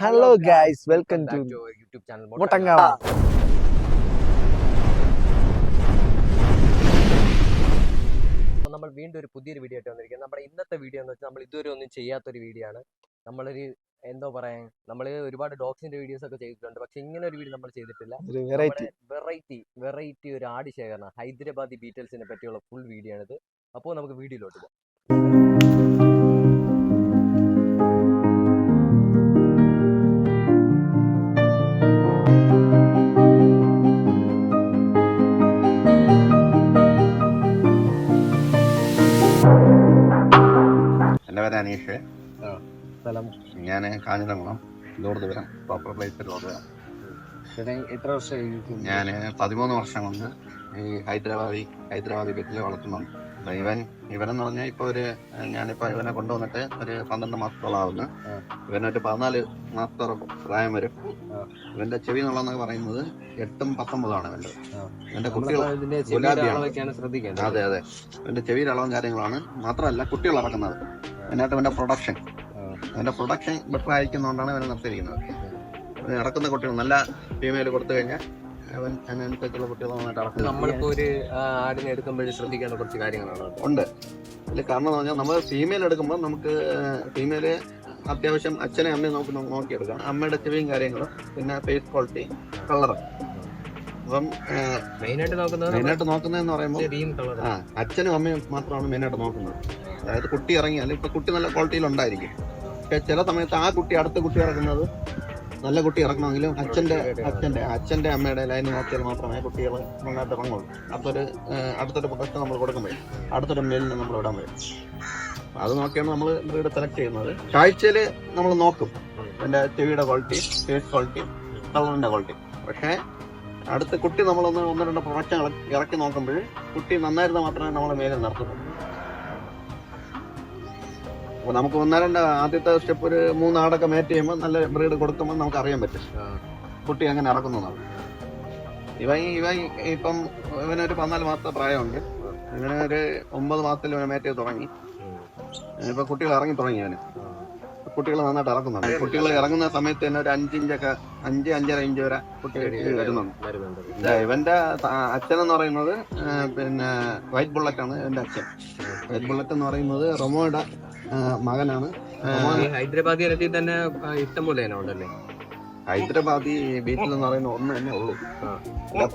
Hello guys welcome to YouTube channel മുട്ടങ്ങ നമ്മൾ വീണ്ടും ഒരു പുതിയൊരു വീഡിയോ ആയിട്ട് വന്നിരിക്കുന്നത് നമ്മുടെ ഇന്നത്തെ വീഡിയോ എന്ന് വെച്ചാൽ നമ്മൾ ഇതുവരെ ഒന്നും ചെയ്യാത്തൊരു വീഡിയോ ആണ്. നമ്മളൊരു എന്തോ പറയാൻ നമ്മൾ ഒരുപാട് ഡോഗ്സിന്റെ വീഡിയോസ് ഒക്കെ ചെയ്തിട്ടുണ്ട്. പക്ഷെ ഇങ്ങനെ ഒരു വീഡിയോ നമ്മൾ ചെയ്തിട്ടില്ല. വെറൈറ്റി വെറൈറ്റി ഒരു ആടി ശേഖരണം ഹൈദരാബാദി ബീറ്റൽസിനെ പറ്റിയുള്ള ഫുൾ വീഡിയോ ആണിത്. അപ്പോൾ നമുക്ക് വീഡിയോയിലോട്ട് പോകാം പേര് അനീഷ് സ്ഥലം. ഞാൻ കാഞ്ഞിരംകുളം ദൂരദൂരം പ്രോപ്പർ പ്ലേസ് ദൂരദൂരം എത്ര വർഷം ഞാൻ പതിമൂന്ന് വർഷം കൊണ്ട് ഈ ഹൈദരാബാദി ഹൈദരാബാദി വീട്ടിൽ വളർത്തുന്നുണ്ട്. അപ്പൊ ഇവൻ ഇവനെന്ന് പറഞ്ഞാൽ ഇപ്പൊ ഒരു ഞാനിപ്പോ ഇവനെ കൊണ്ടുവന്നിട്ട് ഒരു പന്ത്രണ്ട് മാസത്തോളം ആവുന്നു ആ. ഇവനൊരു പതിനാല് മാസത്തോളം പ്രായം വരും. ഇവന്റെ ചെവി എന്നുള്ളതെന്ന് പറയുന്നത് എട്ടും പത്തൊമ്പതാണ് ഇവന്റെ. ഇവന്റെ കുട്ടികൾ അതെ അതെ. ഇവന്റെ ചെവിയിൽ അളവും കാര്യങ്ങളാണ്. മാത്രമല്ല കുട്ടികൾ ഇറക്കുന്നത് അതിനകത്ത് ഇവന്റെ പ്രൊഡക്ഷൻ ഇവന്റെ അതിന്റെ പ്രൊഡക്ഷൻ ബെറ്റർ ആയിരിക്കുന്നതുകൊണ്ടാണ് ഇവനെ നിർത്തിയിരിക്കുന്നത്. ഇടക്കുന്ന ഇറക്കുന്ന കുട്ടികൾ നല്ല ഫീമെയിൽ കൊടുത്തു കഴിഞ്ഞാൽ അവൻ അതിനനുസരിച്ചുള്ള കുട്ടികൾ നന്നായിട്ട് ഇറക്കുന്നത് നമ്മളിപ്പോ ഒരു ആടിനെ എടുക്കുമ്പോഴും ശ്രദ്ധിക്കേണ്ട കുറച്ച് കാര്യങ്ങളാണ് ഉണ്ട്. അതിൽ കാരണം എന്ന് പറഞ്ഞാൽ നമ്മൾ ഫീമെയിൽ എടുക്കുമ്പോൾ നമുക്ക് ഫീമെയിൽ അത്യാവശ്യം അച്ഛനെ അമ്മയും നമുക്ക് നോക്കിയെടുക്കാം. അമ്മയുടെ ചെവിയും കാര്യങ്ങളും പിന്നെ ഫേസ് ക്വാളിറ്റി കളർ അപ്പം മെയിനായിട്ട് നോക്കുന്നത് മെയിനായിട്ട് നോക്കുന്നതെന്ന് പറയുമ്പോൾ കളറും ആ അച്ഛനും അമ്മയും മാത്രമാണ് മെയിനായിട്ട് നോക്കുന്നത്. അതായത് കുട്ടി ഇറങ്ങിയാൽ ഇപ്പൊ കുട്ടി നല്ല ക്വാളിറ്റിയിൽ ഉണ്ടായിരിക്കും പക്ഷെ ചില സമയത്ത് ആ കുട്ടി അടുത്ത കുട്ടി ഇറക്കുന്നത് നല്ല കുട്ടി ഇറങ്ങണമെങ്കിലും അച്ഛന്റെ അച്ഛന്റെ അച്ഛന്റെ അമ്മയുടെ ലൈൻ നോക്കിയാൽ മാത്രമേ കുട്ടികൾ നന്നായിട്ട് ഇറങ്ങുള്ളൂ. അടുത്തൊരു അടുത്തൊരു പ്രൊഡക്റ്റ് നമ്മൾ കൊടുക്കുമ്പോൾ അടുത്തൊരു മെയിലിന് നമ്മൾ ഇടാൻ വരും. അത് നോക്കിയാണ് നമ്മൾ ബ്രീഡ് സെലക്ട് ചെയ്യുന്നത്. കാഴ്ചയിൽ നമ്മൾ നോക്കും. അതിന്റെ ചെവിയുടെ ക്വാളിറ്റി ഫേസ് ക്വാളിറ്റി കളറിന്റെ ക്വാളിറ്റി പക്ഷേ അടുത്ത കുട്ടി നമ്മളൊന്ന് ഒന്ന് രണ്ട് പ്രൊഡക്റ്റ് ഇറക്കി നോക്കുമ്പോൾ കുട്ടി നന്നായിരുന്നാൽ മാത്രമേ നമ്മൾ മേലെ നിർത്തുള്ളൂ. അപ്പൊ നമുക്ക് ഒന്നാരണ്ട ആദ്യത്തെ സ്റ്റെപ്പ് ഒരു മൂന്നാടൊക്കെ മേറ്റ് ചെയ്യുമ്പോൾ നല്ല ബ്രീഡ് കൊടുക്കുമ്പോൾ നമുക്ക് അറിയാൻ പറ്റും. കുട്ടി അങ്ങനെ ഇറക്കുന്നതാണ് ഇവ ഇവ ഇപ്പം ഇവനൊരു പതിനാല് മാസത്തെ പ്രായമുണ്ട്. ഇവന് ഒരു ഒമ്പത് മാസത്തിൽ ഇവനെ മേറ്റ് ചെയ്ത് തുടങ്ങി. ഇപ്പൊ കുട്ടികൾ ഇറങ്ങി തുടങ്ങി അവന്. കുട്ടികൾ നന്നായിട്ട് ഇറക്കുന്നുണ്ട്. കുട്ടികൾ ഇറങ്ങുന്ന സമയത്ത് തന്നെ ഒരു അഞ്ചിഞ്ചൊക്കെ അഞ്ച് അഞ്ചര ഇഞ്ച് വരെ കുട്ടികൾ വരുന്നുണ്ട്. ഇവന്റെ അച്ഛൻ എന്ന് പറയുന്നത് പിന്നെ വൈറ്റ് ബുള്ളറ്റ് ആണ് ഇവന്റെ അച്ഛൻ. വൈറ്റ് ബുള്ളറ്റ് എന്ന് പറയുന്നത് റൊമോയുടെ മകനാണ്. ഹൈദരാബാദി ഇനത്തിൽ തന്നെ ഇഷ്ടംപോലെ ഇഷ്ടം പോലെ ഉണ്ടല്ലേ? ഹൈദരാബാദി ബീറ്റിൽ എന്ന് പറയുന്ന ഒന്ന് തന്നെ ഉള്ളൂ.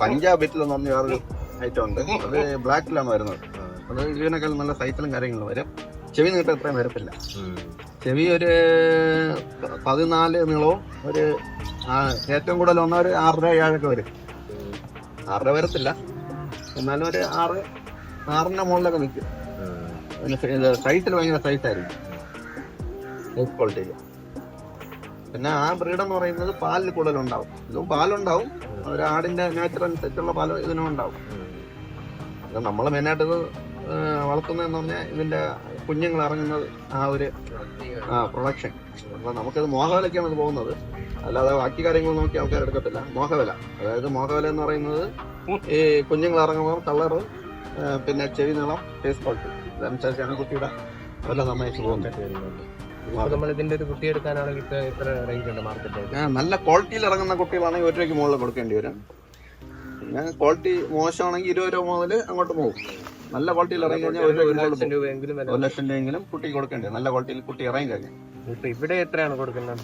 പഞ്ചാബ് ബീറ്റിൽ എന്ന് പറഞ്ഞ വേറൊരു ഐറ്റം ഉണ്ട്. അത് ബ്ലാക്കിലാണ് വരുന്നത്. അത് ഇതിനേക്കാൾ നല്ല സൈറ്റിലും കാര്യങ്ങളും വരും. ചെവി നീട്ടം എത്രയും വരത്തില്ല. ചെവി ഒരു പതിനാല് നീളവും ഒരു ഏറ്റവും കൂടുതൽ ഒന്നോ ഒരു ആറര ഏഴൊക്കെ വരും. ആറര വരത്തില്ല. എന്നാലും ഒരു ആറ് ആറിന്റെ മുകളിലൊക്കെ നിൽക്കും. സൈസിൽ ഭയങ്കര സൈസായിരിക്കും സൈസ് ക്വാളിറ്റി പിന്നെ ആ ബ്രീഡ് എന്ന് പറയുന്നത് പാലിൽ കൂടുതൽ ഉണ്ടാവും ഇതും പാലുണ്ടാവും. ഒരു ആടിന്റെ നാച്ചുറൽ അനുസരിച്ചുള്ള പാൽ ഇതിനും ഉണ്ടാവും. നമ്മൾ മെയിനായിട്ട് ഇത് വളർത്തുന്നതെന്ന് പറഞ്ഞാൽ ഇതിന്റെ കുഞ്ഞുങ്ങൾ ഇറങ്ങുന്നത് ആ ഒരു ആ പ്രൊഡക്ഷൻ അപ്പൊ നമുക്കത് മോഹവിലക്കാണ് ഇത് പോകുന്നത്. അല്ലാതെ ബാക്കി കാര്യങ്ങൾ നോക്കി ആൾക്കാർ എടുക്കത്തില്ല. മോഹവില. അതായത് മോഹവില എന്ന് പറയുന്നത് ഈ കുഞ്ഞുങ്ങൾ ഇറങ്ങുമ്പോൾ കളറ് പിന്നെ ചെവി നീളം ഫേസ് ക്വാളിറ്റി ഇതനുസരിച്ചാണ് കുട്ടിയുടെ വില നന്നായിട്ട് പോകുന്നത് നമ്മൾ ഇതിന്റെ ഒരു കുട്ടി എടുക്കാനാണെങ്കിൽ ഇപ്പൊ റേഞ്ച് ഉണ്ട് മാർക്കറ്റിൽ നല്ല ക്വാളിറ്റിയിൽ ഇറങ്ങുന്ന കുട്ടികളാണെങ്കിൽ ഒരു രൂപയ്ക്ക് മുകളിൽ കൊടുക്കേണ്ടി വരും. പിന്നെ ക്വാളിറ്റി മോശമാണെങ്കിൽ ഇരുപത് രൂപ മുതൽ അങ്ങോട്ട് പോകും. നല്ല ക്വാളിറ്റിയിൽ ഇറങ്ങി കഴിഞ്ഞാൽ ഒരു ലക്ഷം രൂപയെങ്കിലും. ഒരു ലക്ഷം രൂപയെങ്കിലും കുട്ടി കൊടുക്കേണ്ടത് നല്ല ക്വാളിറ്റിയിൽ കുട്ടി ഇറങ്ങി കഴിഞ്ഞാൽ ഇപ്പൊ ഇവിടെ എത്രയാണ് കൊടുക്കുന്നത്?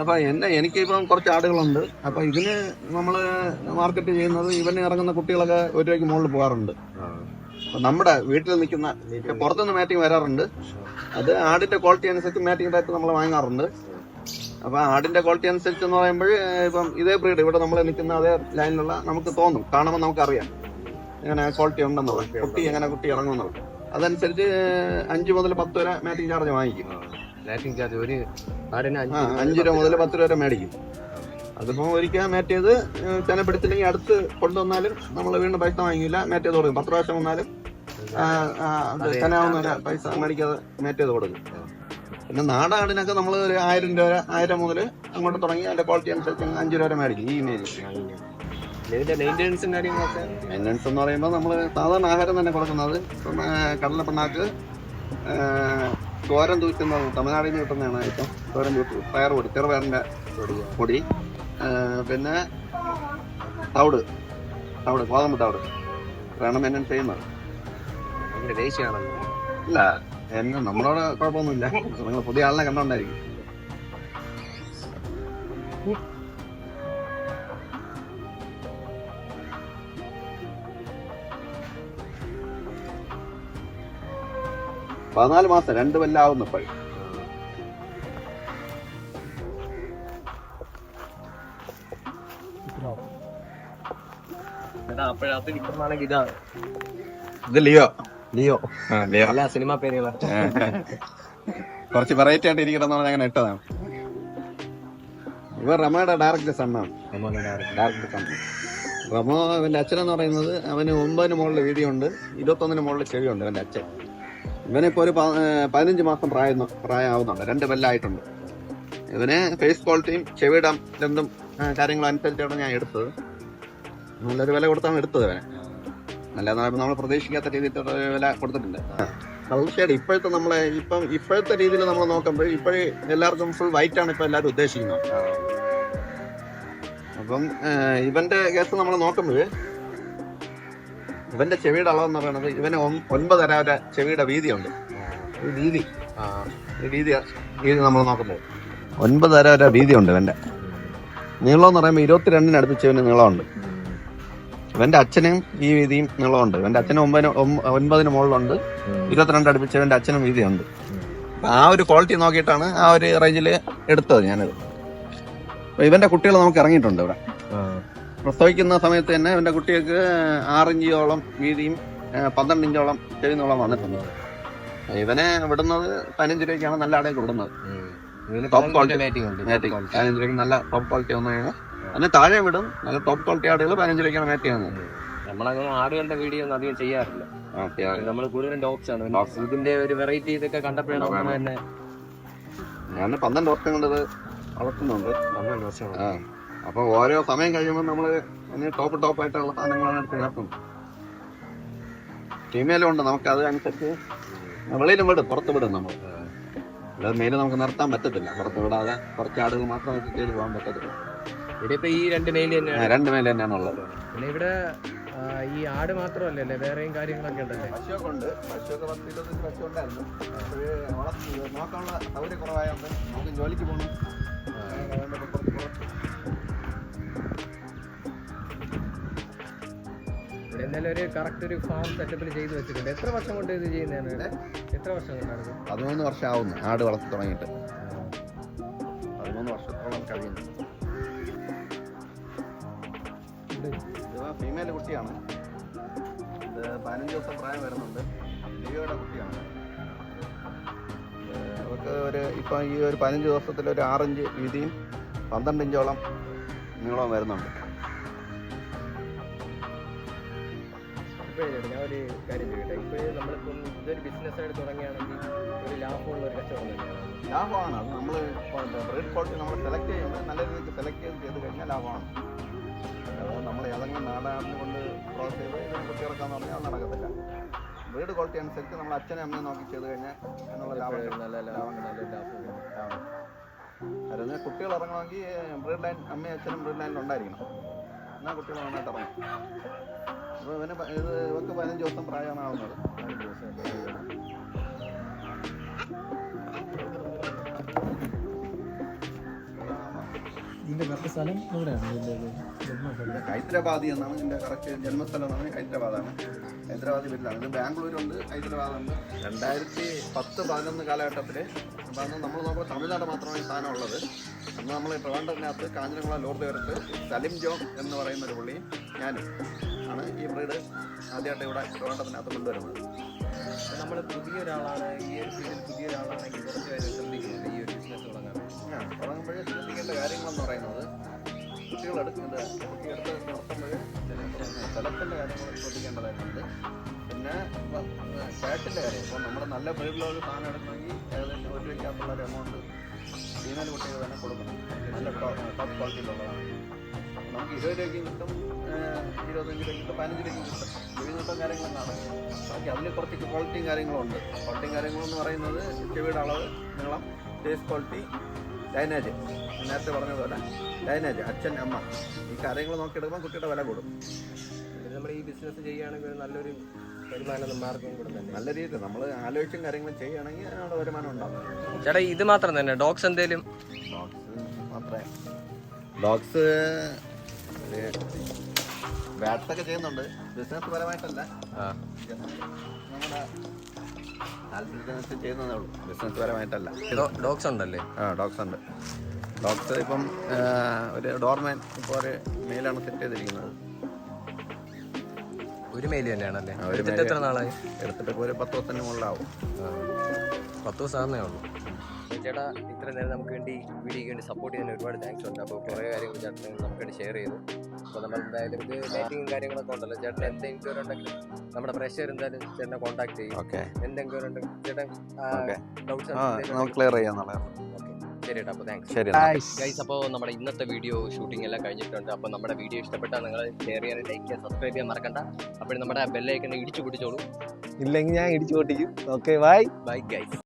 അപ്പൊ എന്നെ എനിക്കിപ്പം കുറച്ച് ആടുകളുണ്ട്. അപ്പൊ ഇതിന് നമ്മൾ മാർക്കറ്റ് ചെയ്യുന്നത് ഇവന് ഇറങ്ങുന്ന കുട്ടികളൊക്കെ ഒരു രൂപയ്ക്ക് മുകളിൽ പോകാറുണ്ട്. അപ്പൊ നമ്മുടെ വീട്ടിൽ നിൽക്കുന്ന പുറത്തുനിന്ന് മാറ്റിങ് വരാറുണ്ട്. അത് ആടിന്റെ ക്വാളിറ്റി അനുസരിച്ച് മാറ്റിംഗ് ടൈപ്പ് നമ്മൾ വാങ്ങാറുണ്ട്. അപ്പൊ ആടിന്റെ ക്വാളിറ്റി അനുസരിച്ച് എന്ന് പറയുമ്പോൾ ഇപ്പം ഇതേ ബ്രീഡ് ഇവിടെ നമ്മൾ നിൽക്കുന്ന അതേ ലൈനിലുള്ള നമുക്ക് തോന്നും. കാണുമ്പോൾ നമുക്കറിയാം. എങ്ങനെ ക്വാളിറ്റി ഉണ്ടെന്നുള്ളത് കുട്ടി എങ്ങനെ കുട്ടി ഇറങ്ങുന്നുള്ളത് അതനുസരിച്ച് അഞ്ച് മുതൽ പത്ത് വരെ മാറ്റിംഗ് ചാർജ് വാങ്ങിക്കും. മാറ്റിംഗ് ചാർജ് ഒരു അഞ്ച് രൂപ മുതൽ പത്ത് രൂപ വരെ മേടിക്കും. അതിപ്പോ ഒരിക്കൽ മാറ്റ് ചെയ്ത് ചെനപ്പെടുത്തില്ലെങ്കിൽ അടുത്ത് കൊണ്ടുവന്നാലും നമ്മൾ വീണ്ടും പൈസ വാങ്ങിക്കില്ല. മാറ്റ് ചെയ്ത് കൊടുക്കും. പത്ത് പ്രാവശ്യം വന്നാലും ചെനാവുന്ന പൈസ മേടിക്കാതെ മാറ്റ് ചെയ്ത് കൊടുക്കും. പിന്നെ നാടാടിനൊക്കെ നമ്മൾ ഒരു ആയിരം രൂപ ആയിരം മുതൽ അങ്ങോട്ട് തുടങ്ങി അതിന്റെ ക്വാളിറ്റി അനുസരിച്ച് അഞ്ച് രൂപ വരെ മേടിക്കും. ഈ ഇമേജ് മെയിന്റെനൻസും എന്ന് പറയുമ്പോൾ നമ്മൾ സാധാരണ ആഹാരം തന്നെ കൊടുക്കുന്നത്. കടലപ്പിണ്ണാക്ക് ചോരം തോരൻ തൂറ്റുന്നത് തമിഴ്നാടിൽ നിന്ന് കിട്ടുന്നതാണ് ഇപ്പം തോരൻ തൂക്കി പയർ പൊടി ചെറുപയറിന്റെ പൊടി. പിന്നെ തവിട് തവിട് ഗോതമ്പ് തവിട്. വേണം മെയിന്റനൻസ് ചെയ്യുന്നത്. ഇല്ല എന്നെ നമ്മളോട് കുഴപ്പമൊന്നുമില്ല. നിങ്ങൾ പുതിയ ആളിനെ കണ്ടോണ്ടായിരിക്കും. പതിനാല് മാസം രണ്ട് വല്ലാവുന്ന ഇപ്പോൾ ഇത്. ലിയോ. ലിയോ. ആ ലിയോ. അല്ല സിനിമ പേരുകളാ. കുറച്ച് വെറൈറ്റി ആയിട്ട് ഇരിക്കണം അങ്ങനെ ഇട്ടതാണ്. ഇവ റമയുടെ ഡയറക്റ്റ് സണ്ണാണ്. ഡയറക്റ്റ് സൺ റമോ അവന്റെ അച്ഛനെന്ന് പറയുന്നത് അവന് ഒമ്പതിന് മുകളിൽ വീതിയുണ്ട് ഇരുപത്തൊന്നിന് മുകളിൽ ചെവിയുണ്ട് അവന്റെ അച്ഛൻ. ഇവനിപ്പോ ഒരു പതിനഞ്ച് മാസം പ്രായം പ്രായമാവുന്നുണ്ട്. രണ്ട് കൊല്ലായിട്ടുണ്ട്. ഇവനെ ഫേസ് ക്വാളിറ്റിയും ചെവിടം രണ്ടും ആ, കാര്യങ്ങളും അനുസരിച്ചാണ് ഞാൻ എടുത്തത്. നല്ലൊരു വില കൊടുത്താണ് എടുത്തത് അവനെ നല്ല നമ്മൾ പ്രതീക്ഷിക്കാത്ത രീതിയിലുള്ള വില കൊടുത്തിട്ടുണ്ട്. ഷെയ്ഡ് ഇപ്പോഴത്തെ നമ്മളെ ഇപ്പം ഇപ്പോഴത്തെ രീതിയിൽ നമ്മൾ നോക്കുമ്പോൾ ഇപ്പോഴേ എല്ലാവർക്കും ഫുൾ വൈറ്റ് ആണ് ഇപ്പൊ എല്ലാവരും ഉദ്ദേശിക്കുന്നത്. അപ്പം ഇവന്റെ കേസ് നമ്മൾ നോക്കുമ്പോൾ ഇവന്റെ ചെവിയുടെ അളവെന്ന് പറയുന്നത് ഇവന് ഒൻ- ഒൻപതര വരെ ചെവിയുടെ വീതിയുണ്ട്. ഈ വീതി. ഈ വീതി വീതി നമ്മൾ നോക്കുമ്പോൾ. ഒൻപതര വരെ വീതിയുണ്ട് ഇവന്റെ. നീളം എന്ന് പറയുമ്പോൾ ഇരുപത്തിരണ്ടിന് അടുത്ത് ചെവിന് നീളമുണ്ട്. ഇവന്റെ അച്ഛനും ഈ വീതിയും നീളമുണ്ട്. ഇവന്റെ അച്ഛനും ഒമ്പതിന് ഒമ്പ- ഒൻപതിന് മുകളിലുണ്ട്. ഇരുപത്തിരണ്ട് അടുപ്പിച്ച് ഇവന്റെ അച്ഛനും വീതിയുണ്ട്. ഉണ്ട് ആ ഒരു ക്വാളിറ്റി നോക്കിയിട്ടാണ് ആ ഒരു റേഞ്ചിൽ എടുത്തത് ഞാനത്. ഇവന്റെ കുട്ടികൾ നമുക്ക് ഇറങ്ങിയിട്ടുണ്ട് ഇവിടെ. പ്രസവിക്കുന്ന സമയത്ത് തന്നെ എന്റെ കുട്ടികൾക്ക് ആറിഞ്ചോളം വീതിയും പന്ത്രണ്ട് ഇഞ്ചോളം ചെവിന്നോളം നീളം വന്നിട്ടുണ്ട് ഇവനെ വിടുന്നത് പതിനഞ്ച് രൂപയ്ക്കാണ് നല്ല അടയൊക്കെ വിടുന്നത് ടോപ്പ് ക്വാളിറ്റി പതിനഞ്ച് രൂപയ്ക്ക് നല്ല ടോപ്പ് ക്വാളിറ്റി വന്നു കഴിഞ്ഞാൽ അതിന് താഴെ വിടും. നല്ല ടോപ്പ് ക്വാളിറ്റി ആടുകൾ പതിനഞ്ച് രൂപയ്ക്കാണ് മാറ്റി ചെയ്യുന്നത്. നമ്മളങ്ങനെ ആടുകളുടെ വീഡിയോ ഒന്നും അധികം ചെയ്യാറില്ല. നമ്മൾ കൂടുതലും ഡോഗ്സ് ആണ്. ഇതിന്റെ ഒരു വെറൈറ്റി ഇതൊക്കെ കണ്ടപ്പോഴാണ് തന്നെ ഞാൻ പന്ത്രണ്ട് വർഷം കൊണ്ടത് വളർത്തുന്നുണ്ട്. പന്ത്രണ്ട് വർഷം ആ അപ്പൊ ഓരോ സമയം കഴിയുമ്പോൾ നമ്മൾ അതിന് ടോപ്പ് ടോപ്പ് ആയിട്ടുള്ള സാധനങ്ങളാണ് എടുത്ത് ചേർക്കുന്നത്. ഫീമെയിലും ഉണ്ട് നമുക്ക് അത് അനുസരിച്ച് വെളിയിലും വിടും പുറത്ത് വിടും നമ്മൾ അല്ലാതെ മെയിൽ നമുക്ക് നിർത്താൻ പറ്റത്തില്ല. പുറത്ത് വിടാതെ കുറച്ച് ആടുകൾ മാത്രം ചെയ്ത് പോകാൻ പറ്റത്തില്ല. ഇവിടെ ഇപ്പൊ ഈ രണ്ട് മെയിൽ തന്നെയാണ് രണ്ട് മെയിൽ തന്നെയാണ് ഉള്ളത്. പിന്നെ ഇവിടെ ഈ ആട് മാത്രമല്ലല്ലേ വേറെയും കാര്യങ്ങളൊക്കെ ഉണ്ടല്ലേ? പശുവൊക്കെ ഉണ്ട്. പശുവൊക്കെ പത്ത് ഇരുപത്തഞ്ച് പശു ഉണ്ടായിരുന്നു. വളർത്തി നോക്കാനുള്ള സൗകര്യം കുറവായതുകൊണ്ട് നമുക്ക് ജോലിക്ക് പോകണം എന്തായാലും ഒരു കറക്റ്റ് ഒരു ഫോം സെറ്റപ്പിൽ ചെയ്ത് വെച്ചിട്ടുണ്ട്. എത്ര വർഷം കൊണ്ട് ഇത് ചെയ്യുന്നതാണ്? എത്ര വർഷം കൊണ്ടാണ്? പതിമൂന്ന് വർഷം ആവുന്നു ആട് വളർത്തി തുടങ്ങിയിട്ട്. പതിമൂന്ന് വർഷത്തോളം കഴിയുന്നു ഫീമെയിൽ കുട്ടിയാണ്. ഇത് പതിനഞ്ച് ദിവസം പ്രായം വരുന്നുണ്ട്. ലിയോയുടെ കുട്ടിയാണ്. അവർക്ക് ഒരു ഇപ്പം ഈ ഒരു പതിനഞ്ച് ദിവസത്തിൽ ഒരു ആറഞ്ച് വീതിയും പന്ത്രണ്ട് ഇഞ്ചോളം നീളവും വരുന്നുണ്ട്. ചേട്ടാ, ഞാൻ ഒരു കാര്യം ചോദിക്കട്ടെ? ഇപ്പൊ നമ്മളിപ്പം ഇതൊരു ബിസിനസ് ആയിട്ട് തുടങ്ങുകയാണെങ്കിൽ ഒരു ലാഭമുള്ള ഒരു കച്ചവടം തന്നെയാണ് ലാഭമാണ്. അത് നമ്മൾ റേറ്റ് ക്വാളിറ്റി നമ്മൾ സെലക്ട് ചെയ്യുമ്പോൾ നല്ല രീതിക്ക് സെലക്ട് ചെയ്ത് ചെയ്ത് കഴിഞ്ഞാൽ ലാഭമാണ്. അതായത് നമ്മൾ ഏതെങ്കിലും നാടാടിനെ കൊണ്ട് ക്രോസ് ചെയ്ത് ഇതിനെ കുട്ടികളൊക്കെന്ന് പറഞ്ഞാൽ അത് നടക്കത്തില്ല. ബ്രീഡ് ക്വാളിറ്റി അനുസരിച്ച് നമ്മൾ അച്ഛനെ അമ്മയെ നോക്കി ചെയ്ത് കഴിഞ്ഞാൽ അതിനുള്ള ലാഭം നല്ല ലാഭം നല്ല ലാഭം അതായത് കുട്ടികൾ ഇറങ്ങണമെങ്കിൽ ബ്രീഡ് ലൈൻ അമ്മയും അച്ഛനും ബ്രീഡ് ലൈനിൽ ഉണ്ടായിരിക്കണം എന്നാൽ കുട്ടികൾ നന്നായിട്ട് ഇറങ്ങും. അപ്പോൾ ഇവന് പ- ഇത് ഇവർക്ക് പതിനഞ്ച് ദിവസം പ്രായമാണ് ആവുന്നത് ഇതിന്റെ കറക്റ്റ് സ്ഥലം എവിടെയാണ്? ഇതിന്റെ ജന്മസ്ഥലം. ഹൈദരാബാദി എന്നാണ്. ഇതിന്റെ കറക്റ്റ് ജന്മസ്ഥലം എന്ന് പറഞ്ഞാൽ ഹൈദരാബാദാണ്. ഹൈദരാബാദി വീട്ടിലാണ് ഇത് ബാംഗ്ലൂരുണ്ട് ഹൈദരാബാദുണ്ട്. രണ്ടായിരത്തി പത്ത് പതിനൊന്ന് കാലഘട്ടത്തിൽ കാരണം നമ്മൾ നോക്കുമ്പോൾ തമിഴ്നാട് മാത്രമാണ് ഈ സാധനം ഉള്ളത്. അന്ന് നമ്മൾ ട്രിവാൻഡ്രത്തിനകത്ത് കാഞ്ഞിരംകുളം ലോർഡ് കയറത്ത് സലിം ജോം എന്ന് പറയുന്ന ഒരു പുള്ളി ഞാനും. ആണ് ഈ ബ്രീഡ് ആദ്യമായിട്ട് ഇവിടെ ട്രിവാൻഡ്രത്തിനകത്ത് കൊണ്ടുവരുന്നത്. നമ്മൾ പുതിയ ഒരാളാണ്. ഈ ഒരു ഫീൽഡിൽ പുതിയ ഒരാളാണെങ്കിൽ കുറച്ച് പേര് ശ്രദ്ധിക്കുന്നത് ഈ ഒരു ബിസിനസ് തുടങ്ങാൻ ആ, തുടങ്ങുമ്പോഴേ ശ്രദ്ധിക്കേണ്ട കാര്യങ്ങളെന്ന് പറയുന്നത് കുട്ടികൾ കുട്ടികളെടുത്ത് കുട്ടിയെടുത്ത് നടത്തുമ്പോൾ സ്ഥലത്തിന്റെ കാര്യങ്ങൾ ശ്രദ്ധിക്കേണ്ടതായിട്ടുണ്ട്. പിന്നെ ഫാറ്റിന്റെ കാര്യം. ഇപ്പോൾ നമ്മൾ നല്ല ബ്രീഡിലുള്ള ഒരു സാധനം എടുക്കണമെങ്കിൽ ഏകദേശം ഒരു രൂപയ്ക്കകത്തുള്ള ഒരു എമൗണ്ട് ഫീമെയിൽ കുട്ടികൾ തന്നെ കൊടുക്കണം. നല്ല ടോപ്പ് ക്വാളിറ്റിയിലുള്ളതാണ് നമുക്ക് ഇരുപത് രൂപയ്ക്കും കിട്ടും ഏഹ് ഇരുപത്തഞ്ച് രൂപയ്ക്ക് കിട്ടും പതിനഞ്ച് രൂപയ്ക്ക് കിട്ടും കിട്ടും കാര്യങ്ങളും കാണും ബാക്കി അതിൽ കുറച്ച് ക്വാളിറ്റിയും കാര്യങ്ങളും ഉണ്ട് ക്വാളിറ്റിയും കാര്യങ്ങളെന്ന് പറയുന്നത് ചെവിയുടെ അളവ് നീളം ടേസ്റ്റ് ക്വാളിറ്റി ലൈനേജ് നേരത്തെ പറഞ്ഞതുപോലെ ലൈനേജ് അച്ഛൻ അമ്മ. ഈ കാര്യങ്ങൾ നോക്കിയെടുക്കുമ്പോൾ കുട്ടിയുടെ വില കൂടും. നമ്മൾ ഈ ബിസിനസ് ചെയ്യുകയാണെങ്കിൽ നല്ലൊരു വരുമാനം മാർഗം കൂടെ തന്നെ. നല്ല രീതിയിൽ നമ്മൾ ആലോചിച്ചും കാര്യങ്ങളും ചെയ്യുകയാണെങ്കിൽ അതിനുള്ള വരുമാനം ഉണ്ടാവും. ചേട്ടാ ഇത് മാത്രം തന്നെ ഡോഗ്സ് എന്തേലും? ഡോഗ്സ് മാത്രമേ. ഡോഗ്സ് ബാറ്റ്സ് ചെയ്യുന്നുണ്ട്. ബിസിനസ് പരമായിട്ടല്ല ചെയ്യുന്നതേ ഉള്ളൂ. ബിസിനസ് പരമായിട്ടല്ല ഡോഗ്സ് ഉണ്ടല്ലേ? ആ ഡോഗ്സ് ഉണ്ട്. ഡോഗ്സ് ഇപ്പം ഒരു ഡോർമാൻ ഇപ്പോൾ ഒരു മെയിലാണ് സെറ്റ് ചെയ്തിരിക്കുന്നത്. ഒരു മെയിൽ തന്നെയാണല്ലേ? ആ, എടുത്തിട്ട് എത്ര നാളായി? എടുത്തിട്ട് ഇപ്പോൾ ഒരു പത്ത് ദിവസത്തിന് മുകളിലാവും. പത്ത് ദിവസം ആകുന്നേ ഉള്ളൂ. ചേട്ടാ ഇത്ര നേരം നമുക്ക് വേണ്ടി വീഡിയോയ്ക്ക് വേണ്ടി സപ്പോർട്ട് ചെയ്യുന്ന ഒരുപാട് താങ്ക്സ് ഉണ്ട്. അപ്പോൾ കുറേ കാര്യങ്ങൾ ചേട്ടൻ നമുക്ക് വേണ്ടി ഷെയർ ചെയ്തു. അപ്പോൾ നമ്മൾ എന്തായാലും ഇത് മീറ്റിംഗും കാര്യങ്ങളൊക്കെ ഉണ്ടല്ലോ. ചേട്ടൻ എന്തെങ്കിലും ഉണ്ടെങ്കിൽ നമ്മുടെ പ്രഷർ എന്തായാലും ചേട്ടനെ കോൺടാക്ട് ചെയ്യും. ഓക്കെ എന്തെങ്കിലും ഉണ്ടെങ്കിൽ ചേട്ടൻ ഓക്കെ ഡൗട്ട്സ് നമുക്ക് ക്ലിയർ ചെയ്യാന്നുള്ള ശരി ചേട്ടാ അപ്പോൾ താങ്ക്സ് ശരി ഗൈസ് അപ്പോൾ നമ്മുടെ ഇന്നത്തെ വീഡിയോ ഷൂട്ടിംഗ് എല്ലാം കഴിഞ്ഞിട്ടുണ്ട്. അപ്പോൾ നമ്മുടെ വീഡിയോ ഇഷ്ടപ്പെട്ടാൽ നിങ്ങൾ ഷെയർ ചെയ്യാൻ ലൈക്ക് ചെയ്യാൻ സബ്സ്ക്രൈബ് ചെയ്യാൻ മറക്കണ്ട. അപ്പോൾ നമ്മുടെ ബെല്ലൈക്കനെ ഇടിച്ചു പിടിച്ചോളൂ ഇല്ലെങ്കിൽ ഞാൻ ഇടിച്ചു പൊട്ടിക്കും. Okay bye bye guys